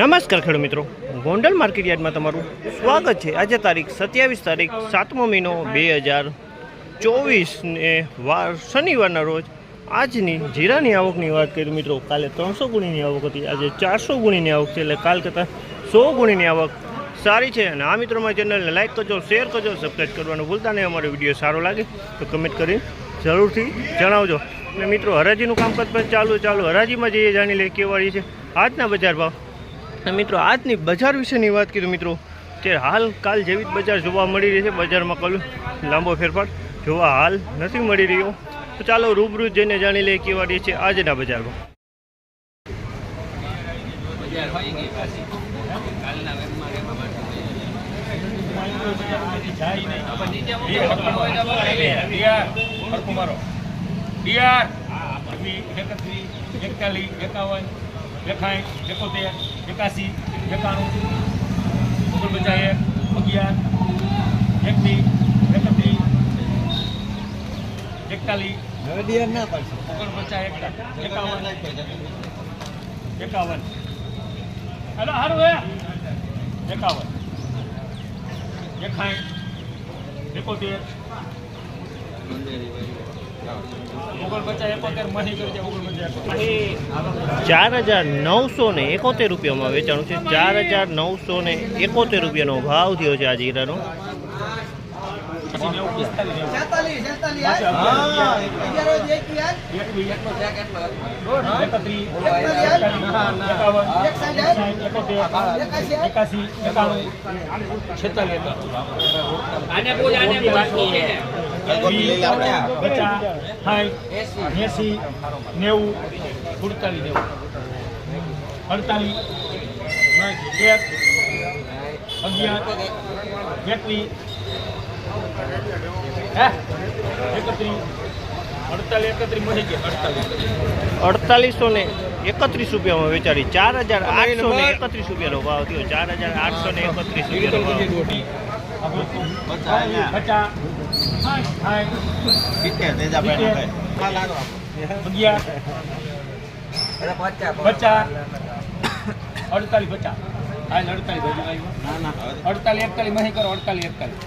નમસ્કાર ખેડૂત મિત્રો. ગોંડલ માર્કેટ યાર્ડમાં તમારું સ્વાગત છે. આજે તારીખ સત્યાવીસ તારીખ સાતમો મહિનો બે હજાર ચોવીસને વાર શનિવારના રોજ આજની જીરાની આવકની વાત કરીએ મિત્રો, કાલે ત્રણસો ગુણીની આવક હતી. આજે ચારસો ગુણીની આવક છે એટલે કાલ કરતાં સો ગુણીની આવક સારી છે. અને આ મિત્રો મારી ચેનલને લાઇક કરજો શેર કરજો સબસ્ક્રાઈબ કરવાનું ભૂલતા નહીં. અમારો વીડિયો સારો લાગે તો કમેન્ટ કરી જરૂરથી જણાવજો. અને મિત્રો, હરાજીનું કામકાજ પણ ચાલુ ચાલુ હરાજીમાં જઈએ જાણી લઈએ કેવાળી છે. આજના બજાર ભાવ અને મિત્રો આજની બજાર વિશેની વાત કીધું મિત્રો તે હાલ કાલ જેવી જ બજાર જોવા મળી રહી છે બજારમાં કલ લાંબો ફેરફાર જોવા હાલ નથી મળી રહ્યો તો ચાલો રૂબરૂ જઈને જાણી લઈએ કેવા રહી છે આજના બજારમાં એકતાલીસ એકાવન એકાઠ એકોતેર એકાસી એકાણું ઓગણપચાસ એક અગિયાર એકવીસ એકત્રીસ એકતાલીસ ઓગણપચાસ એકાવન. એકાવન. હેલો હારું હે? એકાવન. એકાઠ એકોતેર. ચાર હજાર નવસો ને એકોતેર રૂપિયામાં વેચાણું છે. ચાર હજાર નવસો ને એકોતેર રૂપિયાનો ભાવ થયો છે આ જીરાનો. એકાસી એકાણું છેતાલીસ પચાસ સાઠ એંસી નેવું સુડતાલીસ નેવું અડતાલીસ એક અગિયાર એકવીસ અડતાલીસ એકત્રીસ મળી ગયા અડતાલીસ અડતાલીસો ને એકત્રીસ રૂપિયામાં વેચાડી. ચાર હજાર આઠસો ને એકત્રીસ રૂપિયાનો ભાવ થયો. ચાર હજાર આઠસો ને એકત્રીસ રૂપિયાનો ભાવ. પચાસ સાઠ અગિયાર. પચાસ અડતાલીસ પચાસ. હા અડતાલીસ બાજુ આવ્યું અડતાલીસ એકતાલીસ મહી કરો અડતાલીસ એકતાલીસ.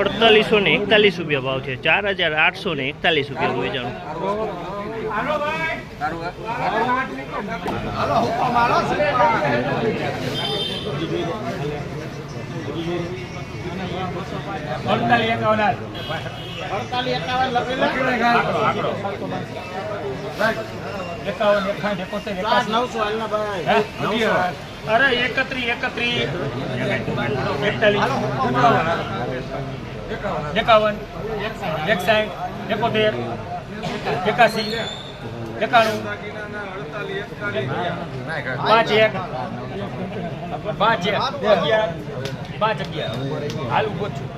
અડતાલીસો ને એકતાલીસ રૂપિયા ભાવ છે. ચાર હજાર આઠસો ને એકતાલીસ રૂપિયા વેચાણું એકાવન એકાવન એકોતેર એકાસી અરે એકત્રીસ એકત્રીસ એકતાલીસ એકાવન. એકસાઠ. એકોતેર. એકાસી. એકાણું. પાંચ એક. પાંચ એક. અગિયાર. પાંચ અગિયાર. હાલ ઊભો છું.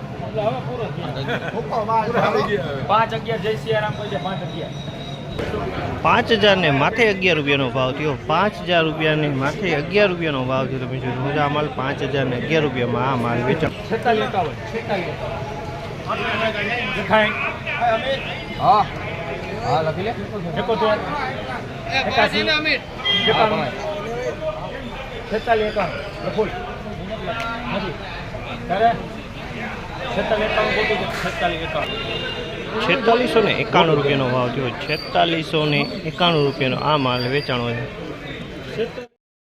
પાંચ અગિયાર જય સિયારામ. કહી પાંચ અગિયાર. પાંચ હજારને માથે અગિયાર રૂપિયાનો ભાવ થયો. પાંચ હજાર રૂપિયાની માથે અગિયાર રૂપિયાનો ભાવ થયો. તમે જોયું રોજા માલ પાંચ હજારને અગિયાર રૂપિયામાં આ માલ વેચાણ. છેતાલીસ છેતાલીસ ને એકાણું રૂપિયાનો ભાવ થયો. છેતાલીસો ને એકાણું રૂપિયાનો આ માલ વેચાણો છે